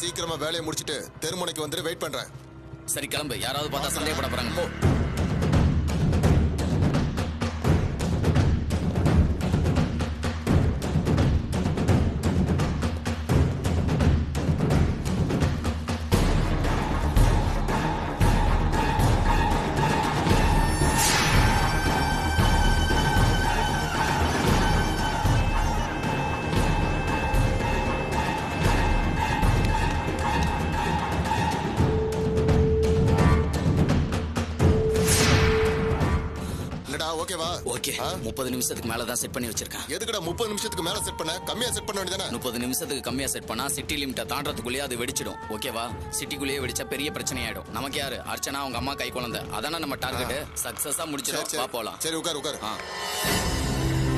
சீக்கிரமா வேலையை முடிச்சிட்டு தெருமுனைக்கு வந்துட்டு வெயிட் பண்றேன். சரி கிளம்பு. யாராவது பார்த்தா சந்தேகப்பட போறாங்க. ஓகேவா? ஓகே? முப்பது நிமிஷத்துக்கு மேல தான் செட் பண்ணி வச்சிருக்கேன். எதுக்குடா முப்பது நிமிஷத்துக்கு மேல செட் பண்ண? கம்மியா செட் பண்ண வேண்டியதானே முப்பது நிமிஷத்துக்கு கம்மியா செட் பண்ணா சிட்டி லிமிட்டை தாண்டறதுக்குள்ளேயே அது வெடிச்சிடும். ஓகேவா? சிட்டிக்குள்ளேயே வெடிச்சா பெரிய பிரச்சனை ஆயிடும் நமக்கு யாரு? அர்ச்சனா அவங்க அம்மா கை குழந்தை. அதானே நம்ம டார்கெட் சக்சஸா முடிச்சிடும். போலாம். சரி உட்காரு உட்காரு.